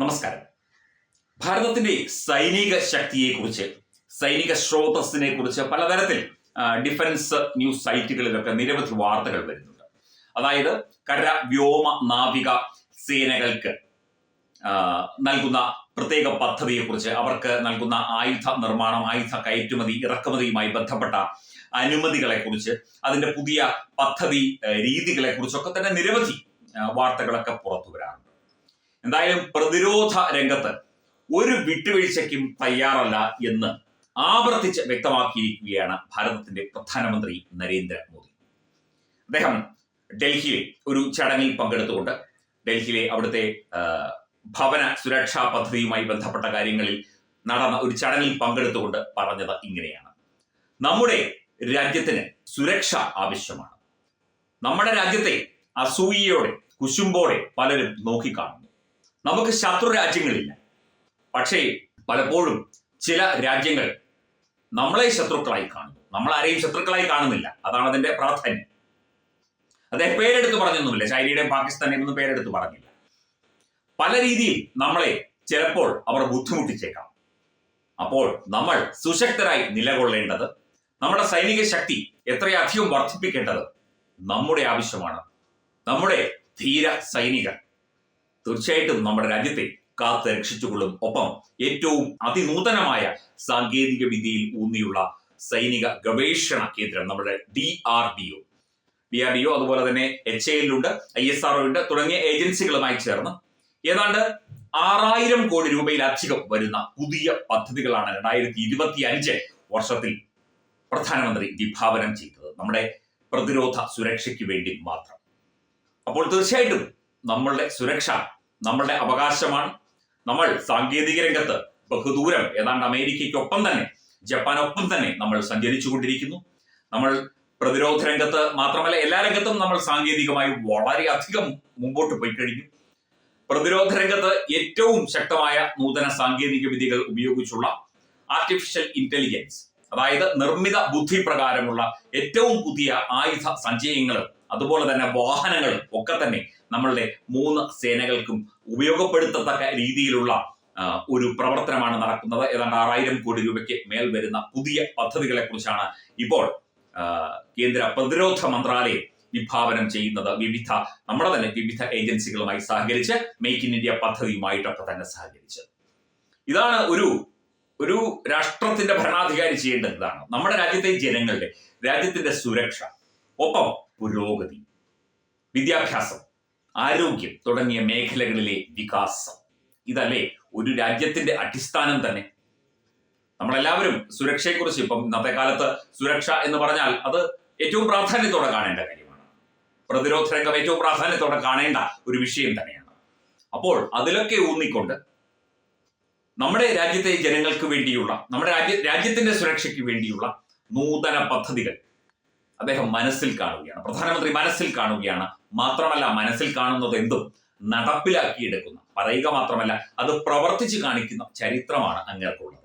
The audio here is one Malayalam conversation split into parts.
നമസ്കാരം. ഭാരതത്തിന്റെ സൈനിക ശക്തിയെക്കുറിച്ച് സൈനിക സ്രോതസ്സിനെ കുറിച്ച് പലതരത്തിൽ ഡിഫൻസ് ന്യൂസ് സൈറ്റുകളിലൊക്കെ നിരവധി വാർത്തകൾ വരുന്നുണ്ട്. അതായത് കര വ്യോമ നാവിക സേനകൾക്ക് നൽകുന്ന പ്രത്യേക പദ്ധതിയെക്കുറിച്ച് അവർക്ക് നൽകുന്ന ആയുധ നിർമ്മാണം ആയുധ കയറ്റുമതി ഇറക്കുമതിയുമായി ബന്ധപ്പെട്ട അനുമതികളെക്കുറിച്ച് അതിന്റെ പുതിയ പദ്ധതി രീതികളെക്കുറിച്ചൊക്കെ തന്നെ നിരവധി വാർത്തകളൊക്കെ പുറത്തു വരാറുണ്ട്. എന്തായാലും പ്രതിരോധ രംഗത്ത് ഒരു വിട്ടുവീഴ്ചയ്ക്കും തയ്യാറല്ല എന്ന് ആവർത്തിച്ച് വ്യക്തമാക്കിയിരിക്കുകയാണ് ഭാരതത്തിന്റെ പ്രധാനമന്ത്രി നരേന്ദ്രമോദി അദ്ദേഹം ഡൽഹിയിൽ ഒരു ചടങ്ങിൽ പങ്കെടുത്തുകൊണ്ട് ഡൽഹിയിലെ അവിടുത്തെ ഭവന സുരക്ഷാ പദ്ധതിയുമായി ബന്ധപ്പെട്ട കാര്യങ്ങളിൽ നടന്ന ഒരു ചടങ്ങിൽ പങ്കെടുത്തുകൊണ്ട് പറഞ്ഞത് ഇങ്ങനെയാണ്. നമ്മുടെ രാജ്യത്തിന് സുരക്ഷ ആവശ്യമാണ്. നമ്മുടെ രാജ്യത്തെ അസൂയയോടെ കുശുമ്പോടെ പലരും നോക്കിക്കാണുന്നു. നമുക്ക് ശത്രു രാജ്യങ്ങളില്ല. പക്ഷേ പലപ്പോഴും ചില രാജ്യങ്ങൾ നമ്മളെ ശത്രുക്കളായി കാണുന്നു. നമ്മൾ ആരെയും ശത്രുക്കളായി കാണുന്നില്ല. അതാണ് അതിന്റെ പ്രാധാന്യം. അദ്ദേഹം പേരെടുത്ത് പറഞ്ഞൊന്നുമില്ല. ചൈനയുടെയും പാകിസ്ഥാനെയും ഒന്നും പേരെടുത്ത് പറഞ്ഞില്ല. പല രീതിയിൽ നമ്മളെ ചിലപ്പോൾ അവർ ബുദ്ധിമുട്ടിച്ചേക്കാം. അപ്പോൾ നമ്മൾ സുശക്തരായി നിലകൊള്ളേണ്ടത് നമ്മുടെ സൈനിക ശക്തി എത്രയധികം വർദ്ധിപ്പിക്കേണ്ടത് നമ്മുടെ ആവശ്യമാണ്. നമ്മുടെ ധീര സൈനികർ. തീർച്ചയായിട്ടും നമ്മുടെ രാജ്യത്തെ കാത്ത് രക്ഷിച്ചുകൊള്ളും. ഒപ്പം ഏറ്റവും അതിനൂതനമായ സാങ്കേതിക വിദ്യയിൽ ഊന്നിയുള്ള സൈനിക ഗവേഷണ കേന്ദ്രം നമ്മുടെ D R D O D R D O അതുപോലെ തന്നെ എച്ച് എല്ലുണ്ട് ഐ എസ് ആർ ഉണ്ട് തുടങ്ങിയ ഏജൻസികളുമായി ചേർന്ന് ഏതാണ്ട് ആറായിരം കോടി രൂപയിലധികം വരുന്ന പുതിയ പദ്ധതികളാണ് രണ്ടായിരത്തി ഇരുപത്തി അഞ്ച് വർഷത്തിൽ പ്രധാനമന്ത്രി വിഭാവനം ചെയ്തത്. നമ്മുടെ പ്രതിരോധ സുരക്ഷയ്ക്ക് വേണ്ടി മാത്രം. അപ്പോൾ തീർച്ചയായിട്ടും നമ്മളുടെ സുരക്ഷ നമ്മളുടെ അവകാശമാണ്. നമ്മൾ സാങ്കേതിക രംഗത്ത് ബഹുദൂരം ഏതാണ്ട് അമേരിക്കയ്ക്കൊപ്പം തന്നെ ജപ്പാനൊപ്പം തന്നെ നമ്മൾ സഞ്ചരിച്ചു കൊണ്ടിരിക്കുന്നു നമ്മൾ പ്രതിരോധ രംഗത്ത് മാത്രമല്ല എല്ലാ രംഗത്തും നമ്മൾ സാങ്കേതികമായി വളരെയധികം മുമ്പോട്ട് പോയി കഴിഞ്ഞു പ്രതിരോധ രംഗത്ത് ഏറ്റവും ശക്തമായ നൂതന സാങ്കേതിക വിദ്യകൾ ഉപയോഗിച്ചുള്ള ആർട്ടിഫിഷ്യൽ ഇന്റലിജൻസ് അതായത് നിർമ്മിത ബുദ്ധി പ്രകാരമുള്ള ഏറ്റവും പുതിയ ആയുധ സഞ്ചയങ്ങളും അതുപോലെ തന്നെ വാഹനങ്ങളും ഒക്കെ തന്നെ നമ്മളുടെ മൂന്ന് സേനകൾക്കും ഉപയോഗപ്പെടുത്തത്തക്ക രീതിയിലുള്ള ഒരു പ്രവർത്തനമാണ് നടക്കുന്നത്. ഏതാണ്ട് ആറായിരം കോടി രൂപയ്ക്ക് മേൽ വരുന്ന പുതിയ പദ്ധതികളെ കുറിച്ചാണ് ഇപ്പോൾ കേന്ദ്ര പ്രതിരോധ മന്ത്രാലയം വിഭാവനം ചെയ്യുന്നത്. വിവിധ നമ്മുടെ തന്നെ വിവിധ ഏജൻസികളുമായി സഹകരിച്ച് മേക്ക് ഇൻ ഇന്ത്യ പദ്ധതിയുമായിട്ടൊക്കെ തന്നെ സഹകരിച്ച്. ഇതാണ് ഒരു ഒരു രാഷ്ട്രത്തിന്റെ ഭരണാധികാരി ചെയ്യേണ്ടത്. ഇതാണ് നമ്മുടെ രാജ്യത്തെ ജനങ്ങളുടെ രാജ്യത്തിന്റെ സുരക്ഷ. ഒപ്പം പുരോഗതി വിദ്യാഭ്യാസം ആരോഗ്യം തുടങ്ങിയ മേഖലകളിലെ വികാസം. ഇതല്ലേ ഒരു രാജ്യത്തിന്റെ അടിസ്ഥാനം തന്നെ. നമ്മളെല്ലാവരും സുരക്ഷയെക്കുറിച്ച് ഇപ്പം ഇന്നത്തെ കാലത്ത് സുരക്ഷ എന്ന് പറഞ്ഞാൽ അത് ഏറ്റവും പ്രാധാന്യത്തോടെ കാണേണ്ട കാര്യമാണ്. പ്രതിരോധ രംഗം ഏറ്റവും പ്രാധാന്യത്തോടെ കാണേണ്ട ഒരു വിഷയം തന്നെയാണ്. അപ്പോൾ അതിലൊക്കെ ഊന്നിക്കൊണ്ട് നമ്മുടെ രാജ്യത്തെ ജനങ്ങൾക്ക് വേണ്ടിയുള്ള നമ്മുടെ രാജ്യ രാജ്യത്തിന്റെ സുരക്ഷയ്ക്ക് വേണ്ടിയുള്ള നൂതന പദ്ധതികൾ അദ്ദേഹം മനസ്സിൽ കാണുകയാണ്. പ്രധാനമന്ത്രി മനസ്സിൽ കാണുകയാണ്. മാത്രമല്ല മനസ്സിൽ കാണുന്നത് എന്തും? നടപ്പിലാക്കിയെടുക്കുന്ന. പറയുക മാത്രമല്ല അത് പ്രവർത്തിച്ച് കാണിക്കുന്ന ചരിത്രമാണ് അങ്ങേർക്കുള്ളത്.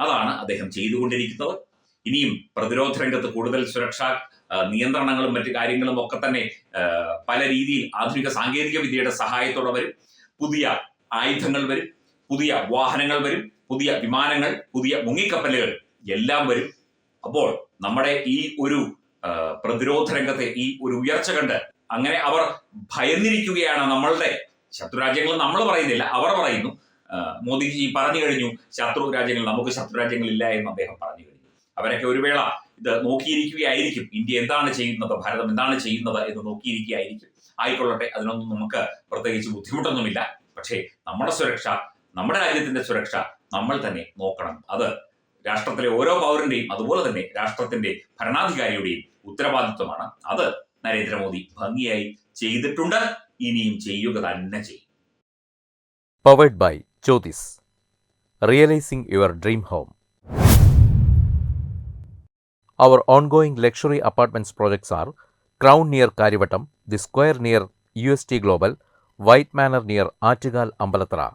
അതാണ് അദ്ദേഹം ചെയ്തുകൊണ്ടിരിക്കുന്നത്. ഇനിയും പ്രതിരോധ രംഗത്ത് കൂടുതൽ സുരക്ഷാ നിയന്ത്രണങ്ങളും മറ്റു കാര്യങ്ങളും ഒക്കെ തന്നെ പല രീതിയിൽ ആധുനിക സാങ്കേതിക വിദ്യയുടെ സഹായത്തോടെ വരും. പുതിയ ആയുധങ്ങൾ വരും. പുതിയ വാഹനങ്ങൾ വരും. പുതിയ വിമാനങ്ങൾ പുതിയ മുങ്ങിക്കപ്പലുകൾ എല്ലാം വരും. അപ്പോൾ നമ്മുടെ ഈ ഒരു പ്രതിരോധ രംഗത്തെ ഈ ഒരു ഉയർച്ച കണ്ട് അങ്ങനെ അവർ ഭയന്നിരിക്കുകയാണ് നമ്മളുടെ ശത്രു രാജ്യങ്ങൾ നമ്മൾ പറയുന്നില്ല അവർ പറയുന്നു. മോദിജി പറഞ്ഞു കഴിഞ്ഞു ശത്രു രാജ്യങ്ങൾ നമുക്ക് ശത്രു രാജ്യങ്ങളില്ല എന്ന് അദ്ദേഹം പറഞ്ഞു കഴിഞ്ഞു. അവരൊക്കെ ഒരു വേള ഇത് നോക്കിയിരിക്കുകയായിരിക്കും. ഇന്ത്യ എന്താണ് ചെയ്യുന്നത് ഭാരതം എന്താണ് ചെയ്യുന്നത് എന്ന് നോക്കിയിരിക്കുകയായിരിക്കും. ആയിക്കൊള്ളട്ടെ അതിനൊന്നും നമുക്ക് പ്രത്യേകിച്ച് ബുദ്ധിമുട്ടൊന്നുമില്ല. പക്ഷേ നമ്മുടെ സുരക്ഷ നമ്മുടെ രാജ്യത്തിന്റെ സുരക്ഷ നമ്മൾ തന്നെ നോക്കണം. അത് രാഷ്ട്രത്തിലെ ഓരോ പൗരന്റെയും അതുപോലെ തന്നെ രാഷ്ട്രത്തിന്റെ ഭരണാധികാരിയുടെയും ഉത്തരവാദിത്വമാണ് അത് നരേന്ദ്രമോദി ഭംഗിയായി ചെയ്തിട്ടുണ്ട് ഇനിയും ചെയ്യുക തന്നെ ചെയ്യും Powered by Jyotis. Realizing your dream home. Our ongoing luxury apartments projects are Crown near Karivatam, The Square near UST Global, White Manor near Artigal Ambalatra,